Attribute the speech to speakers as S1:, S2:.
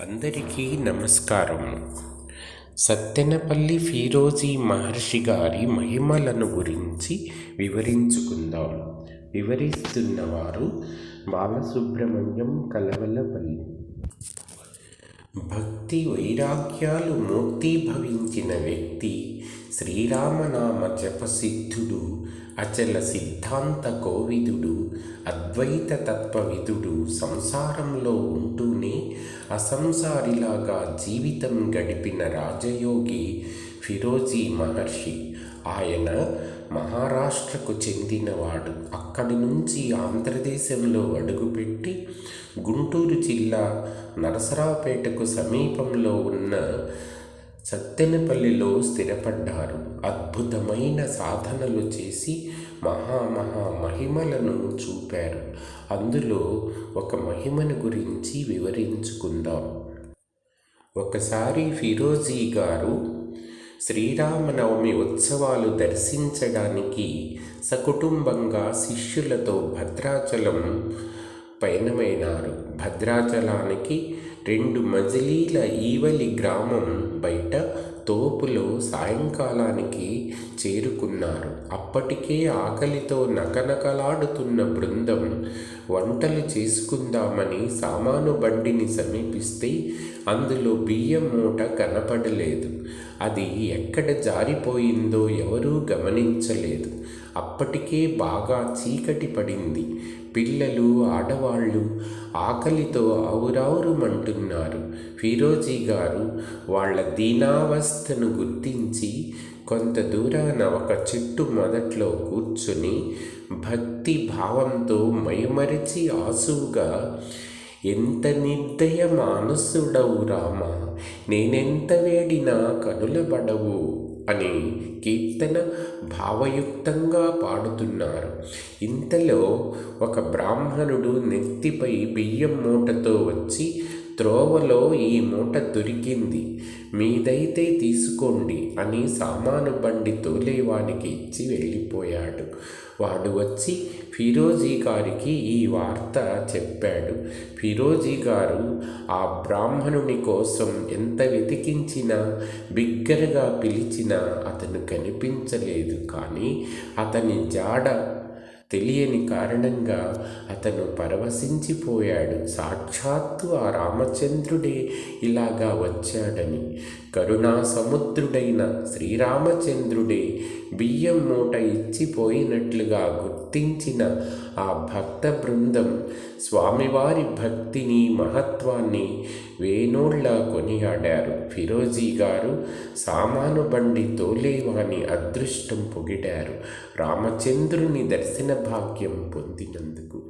S1: అందరికీ నమస్కారం. సత్తెనపల్లి ఫీరోజీ మహర్షి గారి మహిమలను గురించి వివరించుకుందాం. వివరిస్తున్నవారు బాలసుబ్రహ్మణ్యం కలవలపల్లి. భక్తి వైరాగ్యాలు మూర్తిభవించిన వ్యక్తి శ్రీరామనామ జపసిద్ధుడు అచల సిద్ధాంత కోవిదుడు అద్వైత తత్వవిదుడు సంసారంలో ఉంటూనే అసంసారిలాగా జీవితం గడిపిన రాజయోగి ఫిరోజీ మహర్షి. ఆయన మహారాష్ట్రకు చెందినవాడు. అక్కడి నుంచి ఆంధ్రదేశంలో అడుగుపెట్టి గుంటూరు జిల్లా నరసరావుపేటకు సమీపంలో ఉన్న సత్తెనపల్లిలో స్థిరపడ్డారు. అద్భుతమైన సాధనలు చేసి మహామహా మహిమలను చూపారు. అందులో ఒక మహిమను గురించి వివరించుకుందాం. ఒకసారి ఫిరోజీ గారు శ్రీరామనవమి ఉత్సవాలు దర్శించడానికి సకుటుంబంగా శిష్యులతో భద్రాచలం పయనమైనారు. భద్రాచలానికి రెండు మజిలీల ఈవలి గ్రామం బయట తోపులో సాయంకాలానికి చేరుకున్నారు. అప్పటికే ఆకలితో నకనకలాడుతున్న బృందం వంటలు చేసుకుందామని సామాను బండిని సమీపిస్తే అందులో బియ్యం మూట కనపడలేదు. అది ఎక్కడ జారిపోయిందో ఎవరూ గమనించలేదు. అప్పటికే బాగా చీకటి పడింది. పిల్లలు ఆడవాళ్ళు ఆకలితో ఆవురావురుమంటున్నారు. ఫిరోజీ గారు వాళ్ళ దీనావస్థను గుర్తించి కొంత దూరాన ఒక చెట్టు మొదట్లో కూర్చుని భక్తి భావంతో మైమరిచి ఆసువుగా ఎంత నిర్దయ మానసుడవు రామా? నేనెంత వేడినా కనులబడవు. అని కీర్తన భావయుక్తంగా పాడుతున్నారు. ఇంతలో ఒక బ్రాహ్మణుడు నెత్తిపై బియ్యం మూటతో వచ్చి త్రోవలో ఈ మూట దొరికింది. మీదైతే తీసుకోండి అని సామాను బండి తోలేవాడికి ఇచ్చి వెళ్ళిపోయాడు. వాడు వచ్చి ఫిరోజీ గారికి ఈ వార్త చెప్పాడు. ఫిరోజీ గారు ఆ బ్రాహ్మణుని కోసం ఎంత వెతికించినా బిగ్గరగా పిలిచినా అతను కనిపించలేదు. కానీ అతని జాడ తెలియని కారణంగా అతను పరవశించిపోయాడు. సాక్షాత్తు ఆ రామచంద్రుడే ఇలాగా వచ్చాడని. కరుణా సముద్రుడైన శ్రీరామచంద్రుడే బియ్యం మూట ఇచ్చిపోయినట్లుగా గుర్తించిన ఆ భక్త బృందం స్వామివారి భక్తిని మహత్వాన్ని వేణోళ్ళ కొనియాడారు. ఫిరోజీ గారు సామాను బండి తోలేవాని అదృష్టం పొగిడారు. రామచంద్రుని దర్శన భాగ్యం పొందినందుకు